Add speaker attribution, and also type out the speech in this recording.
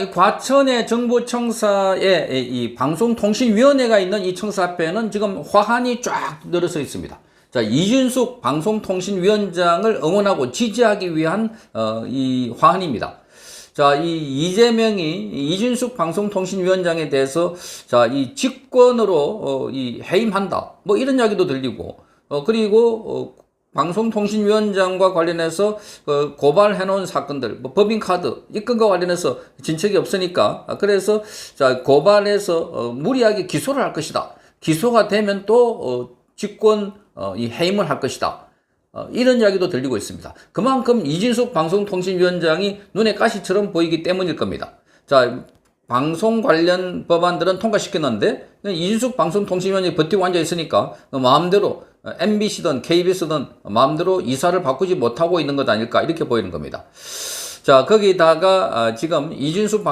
Speaker 1: 이 과천의 정보청사에 이 방송통신위원회가 있는 이 청사 앞에는 지금 화환이 쫙 늘어서 있습니다. 자, 이준숙 방송통신위원장을 응원하고 지지하기 위한 어, 이 화환입니다. 자, 이 이재명이 이준숙 방송통신위원장에 대해서 자, 이 직권으로 어, 이 해임한다. 뭐 이런 이야기도 들리고 어, 그리고 어, 방송통신위원장과 관련해서 어, 고발해 놓은 사건들, 뭐 법인카드 이 건과 관련해서 진척이 없으니까 아, 그래서 자 고발해서 어, 무리하게 기소를 할 것이다. 기소가 되면 또 어, 직권 어, 이 해임을 할 것이다. 어, 이런 이야기도 들리고 있습니다. 그만큼 이진숙 방송통신위원장이 눈에 가시처럼 보이기 때문일 겁니다. 자, 방송 관련 법안들은 통과시켰는데 이준숙 방송통신위원장이 버티고 앉아 있으니까 마음대로 MBC든 KBS든 마음대로 이사를 바꾸지 못하고 있는 것 아닐까 이렇게 보이는 겁니다. 자 거기다가 아, 지금 이준숙